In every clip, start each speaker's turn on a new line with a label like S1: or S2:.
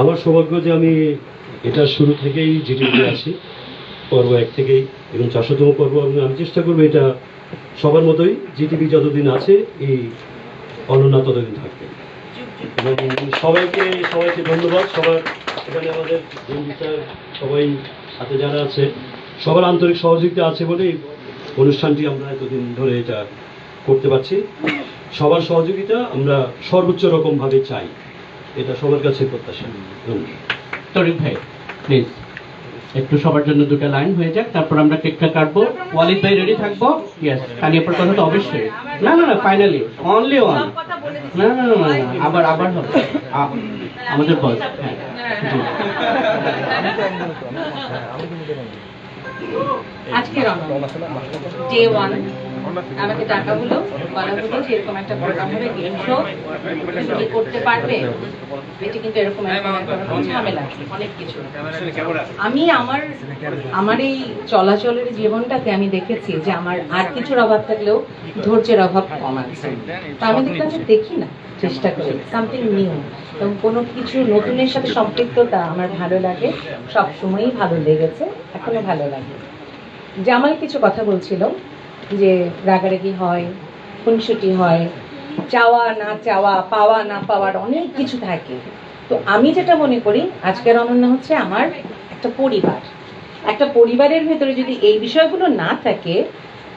S1: আমার সৌভাগ্য যে আমি এটা শুরু থেকেই জিটিভিতে আছি। পর্ব এক থেকেই এবং চারশোতম পর্ব আমি চেষ্টা করব এটা সবার মতোই জিটিভি যতদিন আছে এই অনন্যা ততদিন থাকবে। সবাইকে সবাইকে ধন্যবাদ। সবার এখানে আমাদের বন্ধুচার সবাই সাথে যারা আছে, সবার আন্তরিক সহযোগিতা আছে বলেই অনুষ্ঠানটি আমরা এতদিন ধরে এটা করতে পারছি। সবার সহযোগিতা আমরা সর্বোচ্চ রকমভাবে চাই। এটা সবার কাছে প্রত্যাশা।
S2: তরিক ভাই প্লিজ একটু সবার জন্য দুটো লাইন হয়ে যাক তারপর আমরা কেকটা কাটবো। ওয়ালিদ ভাই রেডি থাকব? ইয়েস কালিয়াপুর কথা তো অবশ্যই। না না না ফাইনালি অনলি ওয়ান না না না আবার আবার হবে। আমাদের বস হ্যাঁ।
S3: আজকে ডে ওয়ান আমাকে যে একটা প্রোগ্রাম হবে গেম শো করতে পারবে? এটি কিন্তু এরকম ঝামেলা অনেক কিছু আমি আমার আমার এই চলাচলের জীবনটাতে আমি দেখেছি যে আমার আর কিছুর অভাব থাকলেও ধৈর্যের অভাব কম আছে। তা আমি দেখলাম দেখি না, চেষ্টা করি সামথিং নিউ এবং কোনো কিছু নতুনের সাথে সম্পৃক্ততা আমার ভালো লাগে সব সময়ই ভালো লেগেছে, এখনও ভালো লাগে। জামাল কিছু কথা বলছিল। যে রাগারাগি হয়, খুনসুটি হয়, চাওয়া না চাওয়া, পাওয়া না পাওয়ার অনেক কিছু থাকে। তো আমি যেটা মনে করি, আজকের অনন্য হচ্ছে আমার একটা পরিবার। একটা পরিবারের ভেতরে যদি এই বিষয়গুলো না থাকে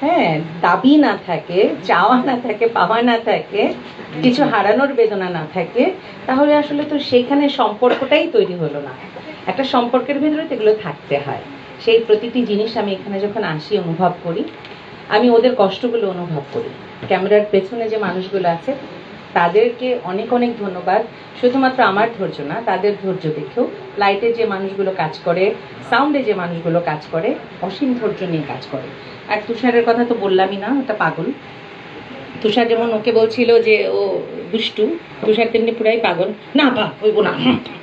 S3: হ্যাঁ দাবি না থাকে, চাওয়া না থাকে, পাওয়া না থাকে, কিছু হারানোর বেদনা না থাকে, তাহলে আসলে তো সেইখানে সম্পর্কটাই তৈরি হলো না। একটা সম্পর্কের ভেতরে তো এগুলো থাকতে হয়। সেই প্রতিটি জিনিস আমি এখানে যখন আসি, অনুভব করি আমি ওদের কষ্টগুলো অনুভব করি। ক্যামেরার পেছনে যে মানুষগুলো আছে, তাদেরকে অনেক অনেক ধন্যবাদ। শুধুমাত্র আমার ধৈর্য না, তাদের ধৈর্য দেখেও লাইটে যে মানুষগুলো কাজ করে সাউন্ডে যে মানুষগুলো কাজ করে, অসীম ধৈর্য নিয়ে কাজ করে। আর তুষারের কথা তো বললামই না, ওটা পাগল। তুষার যেমন ওকে বলছিল যে, ও দুষ্টু, তুষার তেমনি পুরাই পাগল। না বা, হইব না।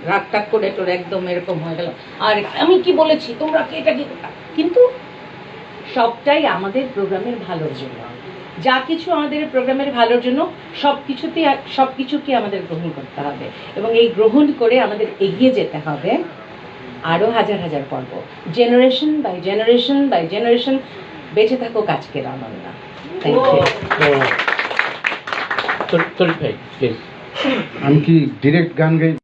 S3: রাগ টাগ করে তোর একদম এরকম হয়ে গেল। আর আমি কি বলেছি, তোমরা কি, এটা কি? কিন্তু সবটাই আমাদের প্রোগ্রামের ভালোর জন্য। যা কিছু আমাদের প্রোগ্রামের ভালোর জন্য সব কিছুতে সব কিছুকে আমাদের গ্রহণ করতে হবে। এবং এই গ্রহণ করে আমাদের এগিয়ে যেতে হবে আরও হাজার হাজার পর্ব। Generation by generation by generation বেঁচে থাকো আজকের অনন্যা। থ্যাংক ইউ
S4: আমি কি ডিরেক্ট গান গাই?